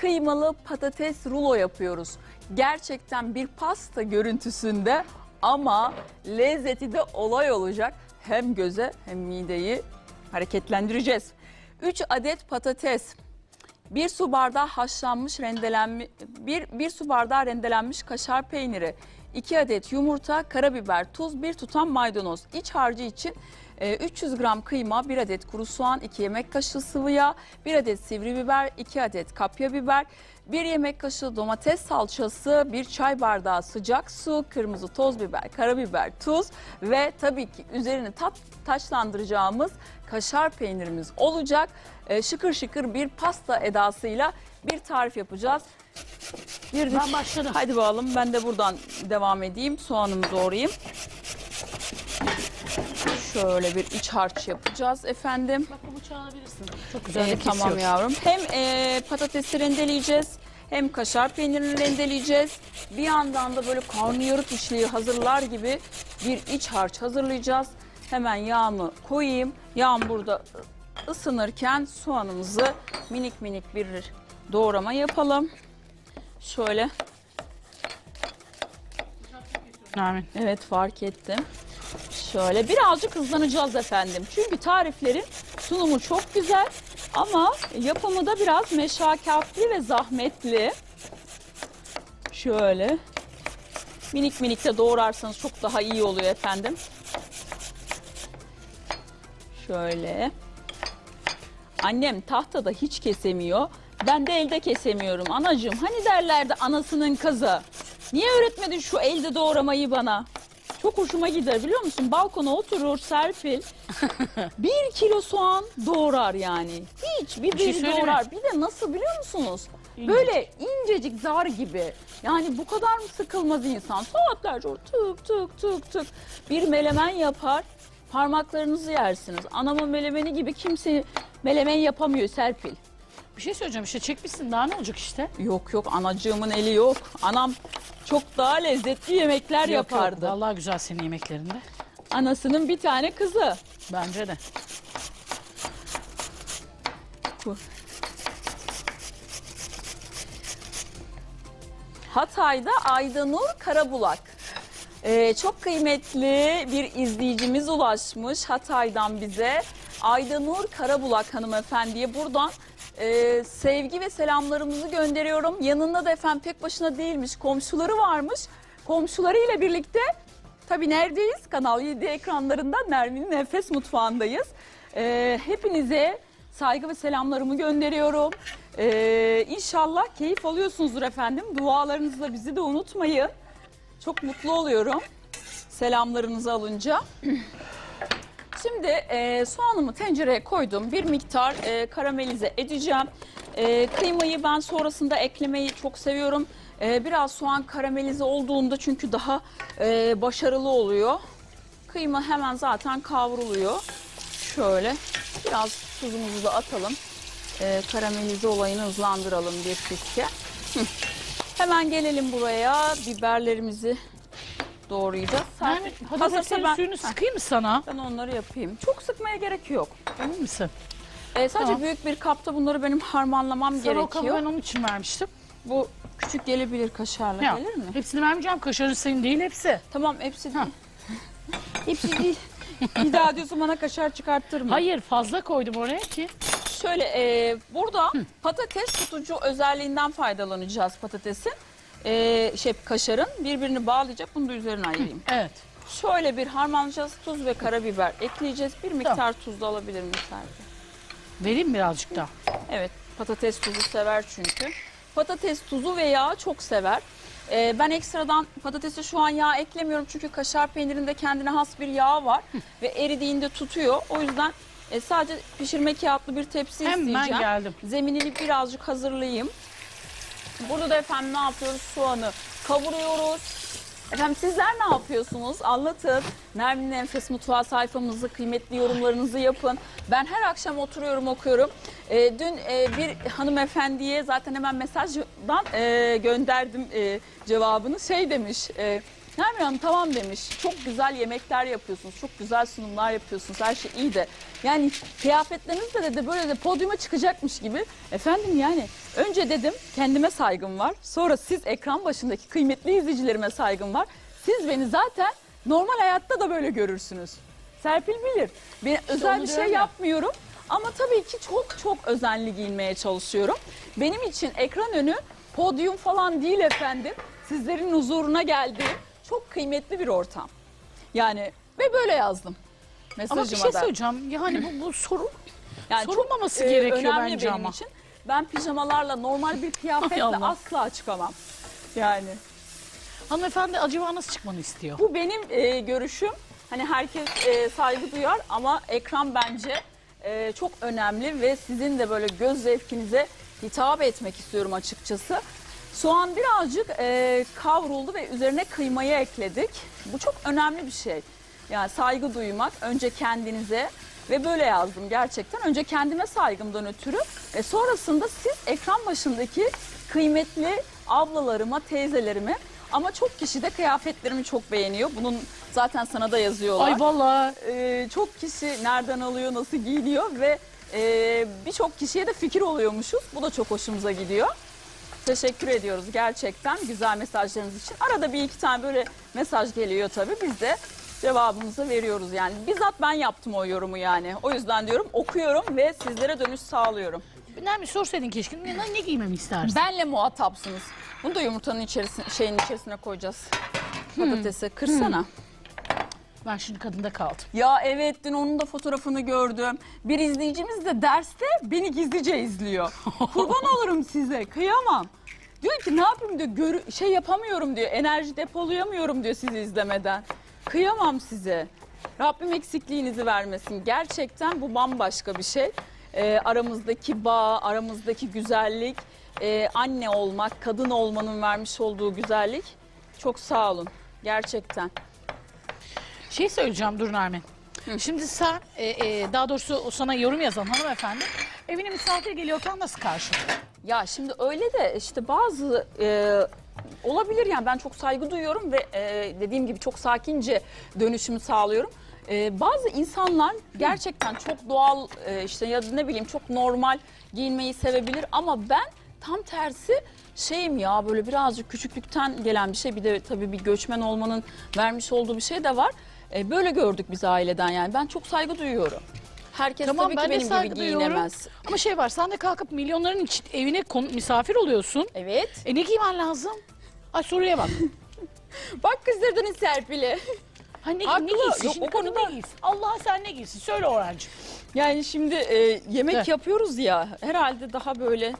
kıymalı patates rulo yapıyoruz. Gerçekten bir pasta görüntüsünde ama lezzeti de olay olacak. Hem göze hem mideyi hareketlendireceğiz. 3 adet patates, 1 su bardağı haşlanmış rendelenmiş, 1, 1 su bardağı rendelenmiş kaşar peyniri, 2 adet yumurta, karabiber, tuz, 1 tutam maydanoz. İç harcı için e, 300 gram kıyma, 1 adet kuru soğan, 2 yemek kaşığı sıvı yağ, 1 adet sivri biber, 2 adet kapya biber, 1 yemek kaşığı domates salçası, 1 çay bardağı sıcak su, kırmızı toz biber, karabiber, tuz ve tabii ki üzerini tat, taçlandıracağımız kaşar peynirimiz olacak. E, şıkır şıkır bir pasta edasıyla bir tarif yapacağız. Girdik. Ben başladım. Hadi bakalım ben de buradan devam edeyim. Soğanımı doğrayayım. Şöyle bir iç harç yapacağız efendim. Bak bu bıçağı alabilirsin. Çok güzel Ee, tamam yavrum. Hem e, patatesi rendeleyeceğiz hem kaşar peynirini rendeleyeceğiz. Bir yandan da böyle karnıyarık işliği hazırlar gibi bir iç harç hazırlayacağız. Hemen yağımı koyayım. Yağım burada ısınırken soğanımızı minik minik bir doğrama yapalım. Şöyle Amin. Evet fark ettim. Şöyle birazcık hızlanacağız efendim. Çünkü tariflerin sunumu çok güzel ama yapımı da biraz meşakkatli ve zahmetli. Şöyle minik minik de doğrarsanız çok daha iyi oluyor efendim. Şöyle. Annem tahtada hiç kesemiyor. Ben de elde kesemiyorum. Anacığım hani derlerdi anasının kızı. Niye öğretmedin şu elde doğramayı bana? Çok hoşuma gider biliyor musun? Balkona oturur Serpil. bir kilo soğan doğrar yani. Hiç bir, Bir şey doğrar. Bir de nasıl biliyor musunuz? İncecik. Böyle incecik zar gibi. Yani bu kadar mı sıkılmaz insan? Saatlerce orada tık tık tık tık bir melemen yapar. Parmaklarınızı yersiniz. Anamın melemeni gibi kimse melemen yapamıyor Serpil. Bir şey söyleyeceğim işte çekmişsin daha ne olacak işte? Yok yok anacığımın eli yok. Anam çok daha lezzetli yemekler Yok, yapardı. Yok, vallahi güzel senin yemeklerinde. Anasının bir tane kızı. Bence de. Hatay'da Aydanur Karabulak. Ee, çok kıymetli bir izleyicimiz ulaşmış Hatay'dan bize. Aydanur Karabulak hanımefendiye buradan e, sevgi ve selamlarımızı gönderiyorum. Yanında da efendim tek başına değilmiş, komşuları varmış. Komşularıyla birlikte tabii neredeyiz? Kanal 7 ekranlarında Nermin'in Nefes Mutfağı'ndayız. Ee, hepinize saygı ve selamlarımı gönderiyorum. Ee, inşallah keyif alıyorsunuzdur efendim. Dualarınızla bizi de unutmayın. Çok mutlu oluyorum selamlarınızı alınca. Şimdi e, soğanımı tencereye koydum. Bir miktar e, karamelize edeceğim. E, kıymayı ben sonrasında eklemeyi çok seviyorum. E, biraz soğan karamelize olduğunda çünkü daha e, başarılı oluyor. Kıyma hemen zaten kavruluyor. Şöyle biraz tuzumuzu da atalım. E, karamelize olayını hızlandıralım bir fiske. Hemen gelelim buraya. Biberlerimizi doğrayacağız. Yani Hazırsa patateslerin ben- suyunu sıkayım mı sana? ben onları yapayım. Çok sıkmaya gerek yok. Emin misin? Ee, sadece Tamam. büyük bir kapta bunları benim harmanlamam Sana o kabı gerekiyor. ben onun için vermiştim. Bu küçük gelebilir kaşarla Ya, gelir mi? Hepsini vermeyeceğim. Kaşarın senin değil hepsi. Tamam hepsi değil. hepsi değil. bir daha diyorsun bana kaşar çıkarttırma. Hayır fazla koydum oraya ki. Şöyle e, burada patates tutucu özelliğinden faydalanacağız patatesin. E, şey kaşarın birbirini bağlayacak. Bunu da üzerine ayırayım. Evet. Şöyle bir harmanlayacağız. Tuz ve karabiber ekleyeceğiz. Bir miktar Tamam. tuz da alabilir miyim Serpil? Vereyim birazcık daha. Evet, patates tuzu sever çünkü. Patates tuzu ve yağı çok sever. Ee, ben ekstradan patatese şu an yağ eklemiyorum çünkü kaşar peynirinde kendine has bir yağ var ve eridiğinde tutuyor. O yüzden e, sadece pişirme kağıtlı bir tepsi Hemen isteyeceğim. geldim. Zeminini birazcık hazırlayayım. Burada da efendim ne yapıyoruz? Soğanı kavuruyoruz. Efendim sizler ne yapıyorsunuz? Anlatın. Nermin'in Enfes Mutfağı sayfamızı, kıymetli yorumlarınızı yapın. Ben her akşam oturuyorum okuyorum. Ee, dün e, bir hanımefendiye zaten hemen mesajdan e, gönderdim e, cevabını. Şey demiş, e, Nermin Hanım tamam demiş. Çok güzel yemekler yapıyorsunuz. Çok güzel sunumlar yapıyorsunuz. Her şey iyi de. Yani kıyafetleriniz de dedi böyle de podyuma çıkacakmış gibi. Efendim yani önce dedim kendime saygım var. Sonra siz ekran başındaki kıymetli izleyicilerime saygım var. Siz beni zaten normal hayatta da böyle görürsünüz. Serpil bilir. Ben özel bir şey ya. yapmıyorum. Ama tabii ki çok çok özenli giyinmeye çalışıyorum. Benim için ekran önü podyum falan değil efendim. Sizlerin huzuruna geldiğim çok kıymetli bir ortam. Yani ve böyle yazdım. Mesajıma Ama bir şey da. söyleyeceğim. Yani bu, bu soru Yani sorulmaması e, gerekiyor önemli bence benim ama. için. Ben pijamalarla normal bir kıyafetle Allah. asla çıkamam. Yani hanımefendi acaba nasıl çıkmanı istiyor? bu benim e, görüşüm. Hani herkes e, saygı duyar ama ekran bence e, çok önemli ve sizin de böyle göz zevkinize hitap etmek istiyorum açıkçası. Soğan birazcık e, kavruldu ve üzerine kıymayı ekledik. Bu çok önemli bir şey. Yani saygı duymak önce kendinize ve böyle yazdım gerçekten. Önce kendime saygımdan ötürü ve sonrasında siz ekran başındaki kıymetli ablalarıma, teyzelerime ama çok kişi de kıyafetlerimi çok beğeniyor. Bunun zaten sana da yazıyorlar. Ay vallahi Ee, çok kişi nereden alıyor, nasıl giyiniyor ve e, birçok kişiye de fikir oluyormuşuz. Bu da çok hoşumuza gidiyor. Teşekkür ediyoruz gerçekten güzel mesajlarınız için. Arada bir iki tane böyle mesaj geliyor tabii. Biz de cevabımızı veriyoruz yani. Bizzat ben yaptım o yorumu yani. O yüzden diyorum okuyorum ve sizlere dönüş sağlıyorum. Nermin sorsaydın keşke ne, ne giymemi istersin? Benle muhatapsınız. Bunu da yumurtanın içerisine, şeyin içerisine koyacağız. Patatesi kırsana. Ben şimdi kadında kaldım. Ya evet dün onun da fotoğrafını gördüm. Bir izleyicimiz de derste beni gizlice izliyor. Kurban olurum size kıyamam. Diyor ki ne yapayım diyor görü- şey yapamıyorum diyor. Enerji depolayamıyorum diyor sizi izlemeden. Kıyamam size. Rabbim eksikliğinizi vermesin. Gerçekten bu bambaşka bir şey. Ee, aramızdaki bağ, aramızdaki güzellik, e, anne olmak, kadın olmanın vermiş olduğu güzellik. Çok sağ olun. Gerçekten. Şey söyleyeceğim dur Nermin. Şimdi sen e, e, daha doğrusu o sana yorum yazan hanımefendi evine misafir geliyorken nasıl karşı? Ya şimdi öyle de işte bazı e, olabilir yani ben çok saygı duyuyorum ve e, dediğim gibi çok sakince dönüşümü sağlıyorum. E, bazı insanlar gerçekten çok doğal e, işte ya da ne bileyim çok normal giyinmeyi sevebilir ama ben tam tersi şeyim ya böyle birazcık küçüklükten gelen bir şey bir de tabii bir göçmen olmanın vermiş olduğu bir şey de var. E, böyle gördük biz aileden yani ben çok saygı duyuyorum. Herkes Tamam, tabii ben ki de benim saygı gibi duyuyorum. giyinemez. Ama şey var sen de kalkıp milyonların iç- evine kon- misafir oluyorsun. Evet. E ne giymen lazım? Ay soruya bak. Bak kızdırdın Serpil'i. Ha ne, Haklı. ne giysin? Yok, Şimdi o kadın konuda- ne giysin? Allah sen ne giysin? Söyle Orhancığım. Yani şimdi e, yemek Heh. yapıyoruz ya herhalde daha böyle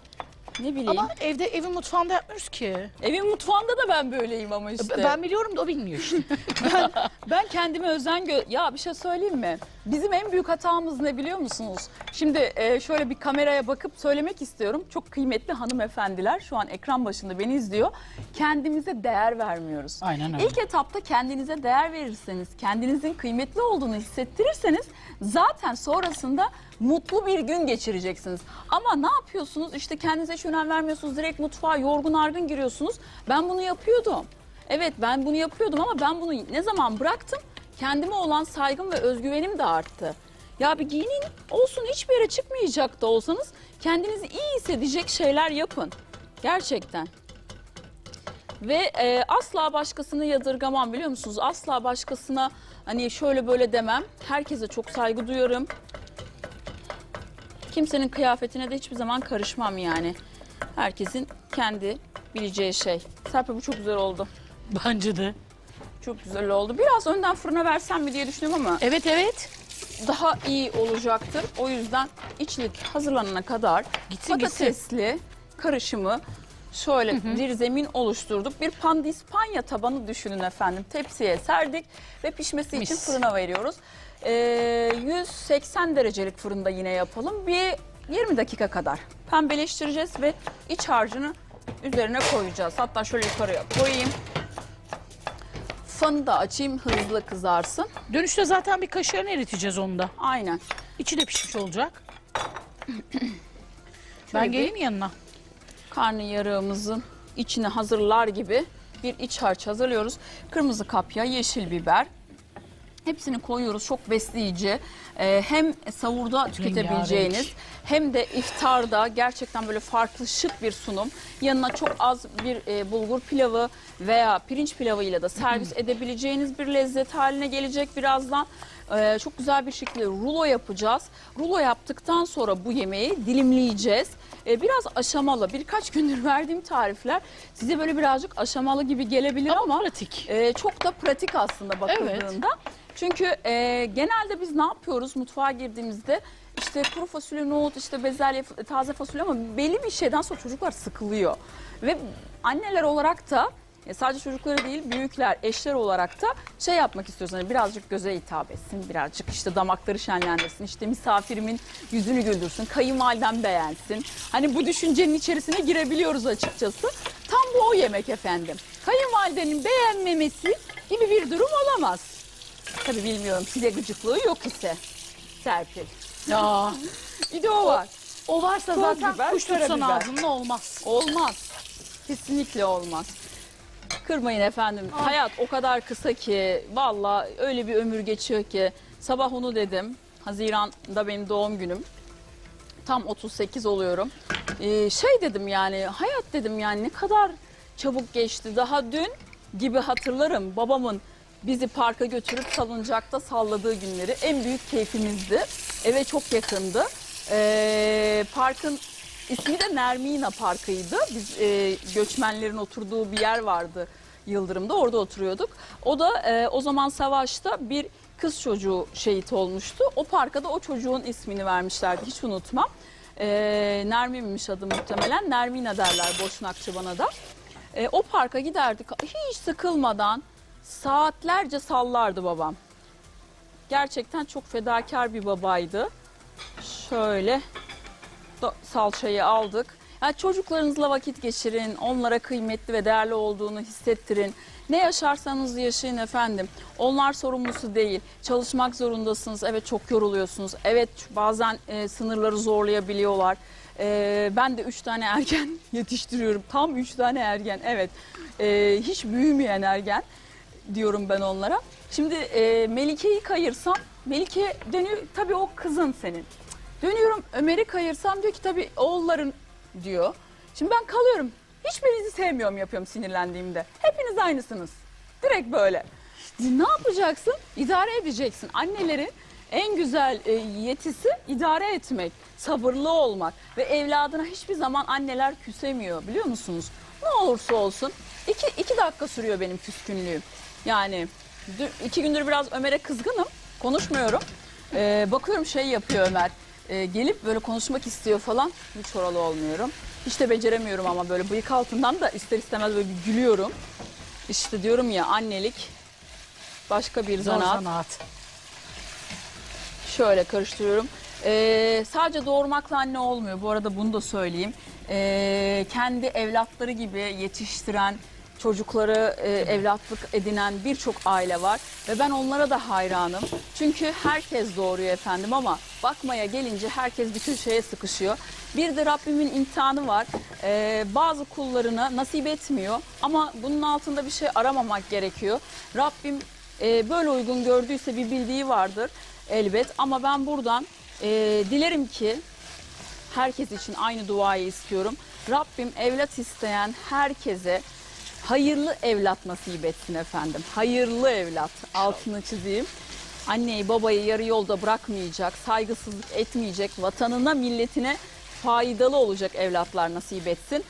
ne bileyim. Ama evde evin mutfağında yapmıyoruz ki. Evin mutfağında da ben böyleyim ama işte. Ben biliyorum da o bilmiyor işte. Ben kendime özen gö... Ya bir şey söyleyeyim mi? Bizim en büyük hatamız ne biliyor musunuz? Şimdi e, şöyle bir kameraya bakıp söylemek istiyorum. Çok kıymetli hanımefendiler şu an ekran başında beni izliyor. Kendimize değer vermiyoruz. Aynen öyle. İlk etapta kendinize değer verirseniz, kendinizin kıymetli olduğunu hissettirirseniz zaten sonrasında mutlu bir gün geçireceksiniz. Ama ne yapıyorsunuz? İşte kendinize hiç önem vermiyorsunuz. Direkt mutfağa yorgun argın giriyorsunuz. Ben bunu yapıyordum. Evet ben bunu yapıyordum ama ben bunu ne zaman bıraktım? Kendime olan saygım ve özgüvenim de arttı. Ya bir giyinin olsun hiçbir yere çıkmayacak da olsanız kendinizi iyi hissedecek şeyler yapın. Gerçekten. Ve e, asla başkasını yadırgamam biliyor musunuz? Asla başkasına hani şöyle böyle demem. Herkese çok saygı duyarım. Kimsenin kıyafetine de hiçbir zaman karışmam yani. Herkesin kendi bileceği şey. Serpil bu çok güzel oldu. Bence de. Çok güzel oldu. Biraz önden fırına versem mi diye düşünüyorum ama Evet evet. daha iyi olacaktır. O yüzden içlik hazırlanana kadar Gitsin, patatesli karışımı şöyle bir zemin oluşturduk. Bir pandispanya tabanı düşünün efendim. Tepsiye serdik ve pişmesi için Mis. fırına veriyoruz. Ee, 180 derecelik fırında yine yapalım. Bir 20 dakika kadar pembeleştireceğiz ve iç harcını üzerine koyacağız. Hatta şöyle yukarıya koyayım. Fanı da açayım hızlı kızarsın. Dönüşte zaten bir kaşarını eriteceğiz onu da. Aynen. İçi de pişmiş olacak. ben geleyim yanına? karnıyarığımızın içine hazırlar gibi bir iç harç hazırlıyoruz. Kırmızı kapya, yeşil biber. Hepsini koyuyoruz. Çok besleyici. Ee, hem savurda tüketebileceğiniz hem de iftarda gerçekten böyle farklı şık bir sunum. Yanına çok az bir e, bulgur pilavı veya pirinç pilavıyla da servis edebileceğiniz bir lezzet haline gelecek birazdan. Ee, çok güzel bir şekilde rulo yapacağız. Rulo yaptıktan sonra bu yemeği dilimleyeceğiz. Ee, biraz aşamalı. Birkaç gündür verdiğim tarifler size böyle birazcık aşamalı gibi gelebilir Ama, ama pratik. ee, çok da pratik aslında bakıldığında. Çünkü e, genelde biz ne yapıyoruz mutfağa girdiğimizde işte kuru fasulye, nohut, işte bezelye, taze fasulye ama belli bir şeyden sonra çocuklar sıkılıyor. Ve anneler olarak da e, sadece çocukları değil büyükler, eşler olarak da şey yapmak istiyoruz. Hani birazcık göze hitap etsin, birazcık işte damakları şenlendirsin, işte misafirimin yüzünü güldürsün, kayınvalidem beğensin. Hani bu düşüncenin içerisine girebiliyoruz açıkçası. Tam bu o yemek efendim. Kayınvalidenin beğenmemesi gibi bir durum olamaz. Tabii bilmiyorum size gıcıklığı yok ise Serpil. Ya Bir de o var. o varsa Toz zaten biber, kuş tutsan karabiber. ağzında olmaz. Olmaz. Kesinlikle olmaz. Kırmayın efendim. Hayat o kadar kısa ki valla öyle bir ömür geçiyor ki sabah onu dedim. Haziran'da benim doğum günüm. Tam 38 oluyorum. Ee, şey dedim yani hayat dedim yani ne kadar çabuk geçti. Daha dün gibi hatırlarım babamın bizi parka götürüp salıncakta salladığı günleri en büyük keyfimizdi. Eve çok yakındı. Ee, parkın ismi de Nermina Parkı'ydı. Biz e, göçmenlerin oturduğu bir yer vardı Yıldırım'da orada oturuyorduk. O da e, o zaman savaşta bir kız çocuğu şehit olmuştu. O parka da o çocuğun ismini vermişlerdi hiç unutmam. E, Nermin'miş adı muhtemelen. Nermina derler Boşnakçı bana da. E, o parka giderdik hiç sıkılmadan saatlerce sallardı babam. Gerçekten çok fedakar bir babaydı. Şöyle salçayı aldık. Yani çocuklarınızla vakit geçirin, onlara kıymetli ve değerli olduğunu hissettirin. Ne yaşarsanız yaşayın efendim. Onlar sorumlusu değil. Çalışmak zorundasınız. Evet çok yoruluyorsunuz. Evet bazen e, sınırları zorlayabiliyorlar. E, ben de üç tane ergen yetiştiriyorum. Tam üç tane ergen. Evet. E, hiç büyümeyen ergen diyorum ben onlara. Şimdi e, Melike'yi kayırsam Melike dönüyor. Tabii o kızın senin. Dönüyorum Ömer'i kayırsam diyor ki tabii oğulların diyor. Şimdi ben kalıyorum. Hiçbirinizi sevmiyorum yapıyorum sinirlendiğimde. Hepiniz aynısınız. Direkt böyle. Ne yapacaksın? İdare edeceksin. Annelerin en güzel e, yetisi idare etmek, sabırlı olmak ve evladına hiçbir zaman anneler küsemiyor biliyor musunuz? Ne olursa olsun iki, iki dakika sürüyor benim küskünlüğüm. Yani dü- iki gündür biraz Ömer'e kızgınım, konuşmuyorum. Ee, bakıyorum şey yapıyor Ömer, Ee, gelip böyle konuşmak istiyor falan. Hiç oralı olmuyorum. Hiç de beceremiyorum ama böyle bıyık altından da ister istemez böyle bir gülüyorum. İşte diyorum ya annelik başka bir Zor zanaat. zanaat. Şöyle karıştırıyorum. Ee, sadece doğurmakla anne olmuyor. Bu arada bunu da söyleyeyim. Ee, kendi evlatları gibi yetiştiren, çocukları e, evlatlık edinen birçok aile var. Ve ben onlara da hayranım. Çünkü herkes doğuruyor efendim ama bakmaya gelince herkes bir şeye sıkışıyor. Bir de Rabbimin imtihanı var. Ee, bazı kullarına nasip etmiyor. Ama bunun altında bir şey aramamak gerekiyor. Rabbim e, böyle uygun gördüyse bir bildiği vardır elbet. Ama ben buradan e, dilerim ki herkes için aynı duayı istiyorum. Rabbim evlat isteyen herkese hayırlı evlat nasip etsin efendim. Hayırlı evlat altını çizeyim. Anneyi babayı yarı yolda bırakmayacak, saygısızlık etmeyecek, vatanına milletine faydalı olacak evlatlar nasip etsin.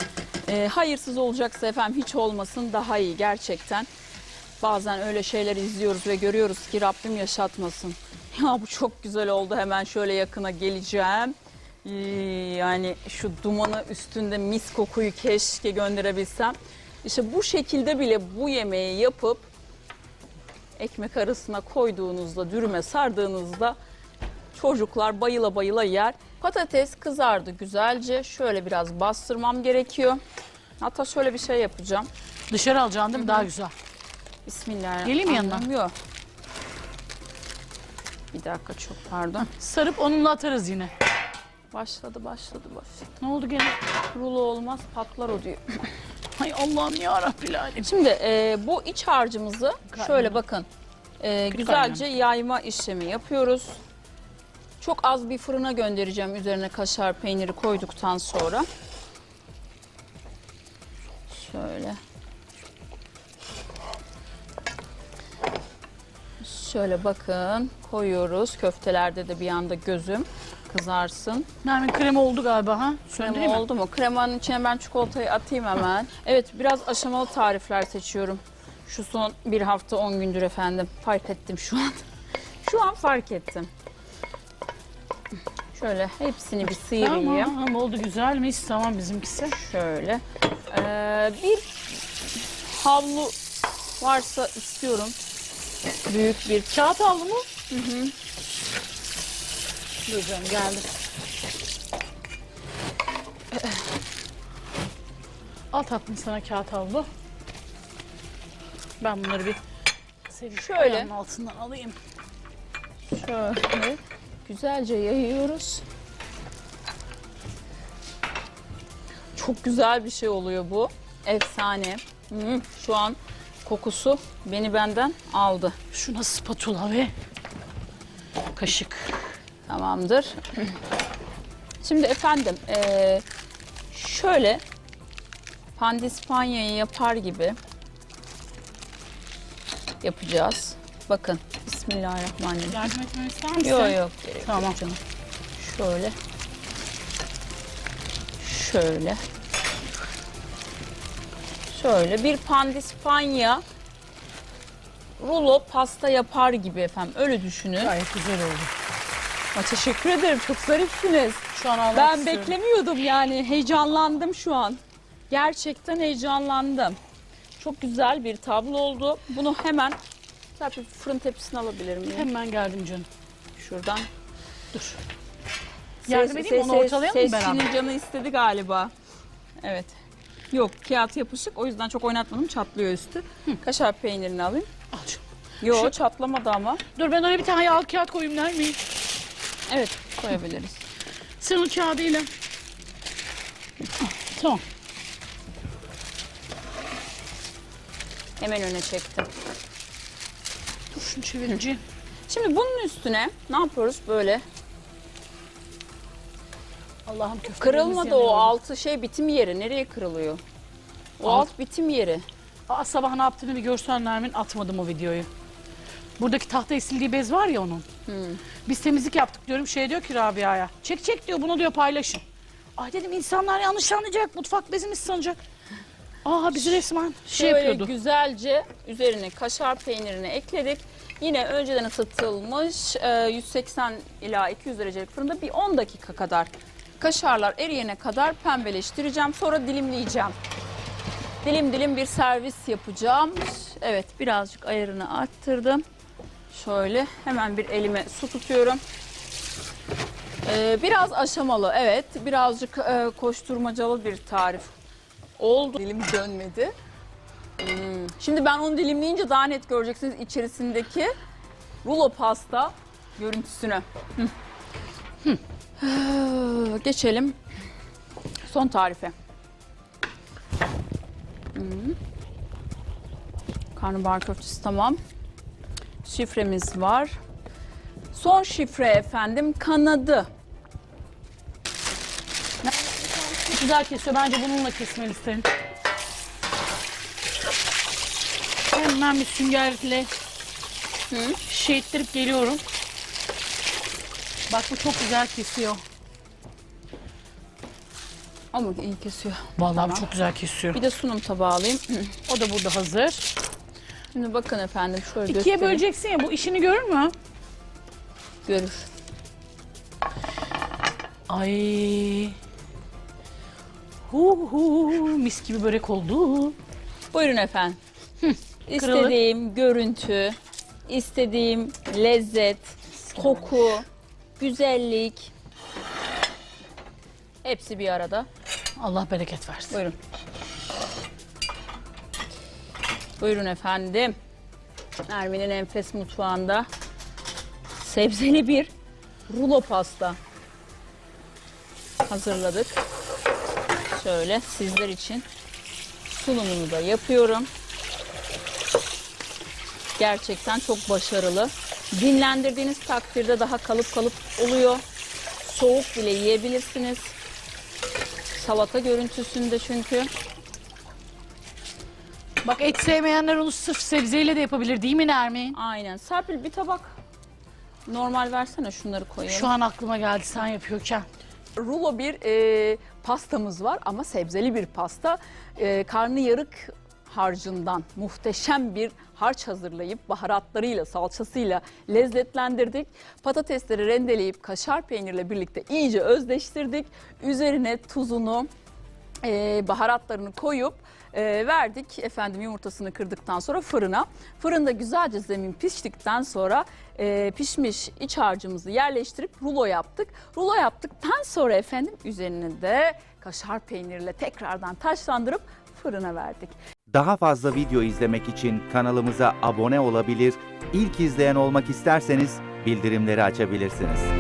E, hayırsız olacaksa efendim hiç olmasın daha iyi gerçekten. Bazen öyle şeyler izliyoruz ve görüyoruz ki Rabbim yaşatmasın. Ya bu çok güzel oldu hemen şöyle yakına geleceğim. Ee, Yani şu dumanı üstünde mis kokuyu keşke gönderebilsem. İşte bu şekilde bile bu yemeği yapıp ekmek arasına koyduğunuzda, dürüme sardığınızda çocuklar bayıla bayıla yer. Patates kızardı güzelce. Şöyle biraz bastırmam gerekiyor. Hatta şöyle bir şey yapacağım. Dışarı alacaksın değil mi? Daha güzel. Bismillahirrahmanirrahim. Geleyim yanına? Yok. Bir dakika çok pardon. Sarıp onunla atarız yine. Başladı başladı başladı. Ne oldu gene? Rulo olmaz patlar o diyor. Hay Allah'ım ya Rabbil. Şimdi e, bu iç harcımızı Kaynama. şöyle bakın e, güzelce yayma işlemi yapıyoruz. Çok az bir fırına göndereceğim üzerine kaşar peyniri koyduktan sonra. Şöyle. Şöyle bakın koyuyoruz. Köftelerde de bir anda gözüm kızarsın. Nermin krema oldu galiba ha? Söndüreyim Krema oldu mu? Kremanın içine ben çikolatayı atayım hemen. Evet biraz aşamalı tarifler seçiyorum. Şu son bir hafta 10 gündür efendim. Fark ettim şu an. Şu an fark ettim. Şöyle hepsini bir sıyırayım. Tamam oldu güzelmiş. Tamam bizimkisi. Şöyle. Ee, bir havlu varsa istiyorum. Büyük bir Kağıt havlu mu? Hı hı. Dur canım geldi. Al tatlım sana kağıt havlu. Ben bunları bir senin Şöyle. ayağının altından alayım. Şöyle güzelce yayıyoruz. Çok güzel bir şey oluyor bu. Efsane. Hmm, şu an kokusu beni benden aldı. Şuna spatula ve kaşık. Tamamdır. Şimdi efendim eee, şöyle pandispanyayı yapar gibi yapacağız. Bakın Bismillahirrahmanirrahim. Yardım etmemi ister misin? Yok yok gerek yok Tamam. canım. Şöyle. Şöyle. Şöyle bir pandispanya rulo pasta yapar gibi efendim. Öyle düşünün. Gayet güzel oldu. Aa, teşekkür ederim. Çok zarifsiniz. Şu an Ben istiyorum. beklemiyordum yani. Heyecanlandım şu an. Gerçekten heyecanlandım. Çok güzel bir tablo oldu. Bunu hemen Serpil fırın tepsisine alabilir miyim? Hemen geldim canım. Şuradan. Dur. Yardım edeyim mi? Onu ortalayalım mı beraber? Sesçinin canı istedi galiba. Evet. Yok kağıt yapışık o yüzden çok oynatmadım çatlıyor üstü. Kaşar peynirini alayım. Al şunu. Yok Şu- çatlamadı ama. Dur ben oraya bir tane yağ kağıt koyayım der miyim? Evet koyabiliriz. Sen o kağıdıyla. Tamam. Hemen öne çektim. Dur şunu çevireceğim. Şimdi bunun üstüne ne yapıyoruz böyle? Allah'ım köftelerimiz Kırılmadı yanıyor. o altı şey bitim yeri. Nereye kırılıyor? O Alt- alt bitim yeri. Aa, sabah ne yaptığını bir görsen Nermin atmadım o videoyu. Buradaki tahta sildiği bez var ya onun. Biz temizlik yaptık diyorum. Şey diyor ki Rabia'ya. Çek çek diyor bunu diyor paylaşın. Ay dedim insanlar yanlış anlayacak. Mutfak bezimiz sanacak. Aa bizi resmen şey Şöyle yapıyordu. güzelce üzerine kaşar peynirini ekledik. Yine önceden ısıtılmış e, 180 ila 200 derecelik fırında bir 10 dakika kadar kaşarlar eriyene kadar pembeleştireceğim. Sonra dilimleyeceğim. Dilim dilim bir servis yapacağım. Evet birazcık ayarını arttırdım. Şöyle hemen bir elime su tutuyorum. Ee, biraz aşamalı evet. Birazcık e, koşturmacalı bir tarif oldu. Dilim dönmedi. Hmm, Şimdi ben onu dilimleyince daha net göreceksiniz içerisindeki rulo pasta görüntüsünü. Geçelim son tarife. Hmm. Karnabahar köftesi tamam. Şifremiz var. Son şifre efendim kanadı. Çok güzel kesiyor. Bence bununla kesmeli senin. Hemen bir süngerle şey ettirip geliyorum. Bak bu çok güzel kesiyor. Ama iyi kesiyor. Vallahi Tamam. çok güzel kesiyor. Bir de sunum tabağı alayım. Hı. O da burada hazır. Şimdi bakın efendim şöyle İkiye göstereyim. böleceksin ya bu işini görür mü? Görür. Ay. Hu hu mis gibi börek oldu. Buyurun efendim. kırılık. İstediğim görüntü, istediğim lezzet, koku, güzellik hepsi bir arada. Allah bereket versin. Buyurun. Buyurun efendim. Ermin'in enfes mutfağında sebzeli bir rulo pasta hazırladık. Şöyle sizler için sunumunu da yapıyorum. Gerçekten çok başarılı. Dinlendirdiğiniz takdirde daha kalıp kalıp oluyor. Soğuk bile yiyebilirsiniz. Salata görüntüsünde çünkü. Bak et sevmeyenler onu sırf sebzeyle de yapabilir değil mi Nermin? Aynen. Serpil bir tabak normal versene şunları koyalım. Şu an aklıma geldi sen yapıyorken. rulo bir e, pastamız var ama sebzeli bir pasta. E, karnıyarık harcından muhteşem bir harç hazırlayıp baharatlarıyla, salçasıyla lezzetlendirdik. Patatesleri rendeleyip kaşar peynirle birlikte iyice özleştirdik. Üzerine tuzunu, e, baharatlarını koyup e, verdik. Efendim yumurtasını kırdıktan sonra fırına. Fırında güzelce zemin piştikten sonra e, pişmiş iç harcımızı yerleştirip rulo yaptık. Rulo yaptıktan sonra efendim üzerine de kaşar peynirle tekrardan taşlandırıp fırına verdik. Daha fazla video izlemek için kanalımıza abone olabilir, ilk izleyen olmak isterseniz bildirimleri açabilirsiniz.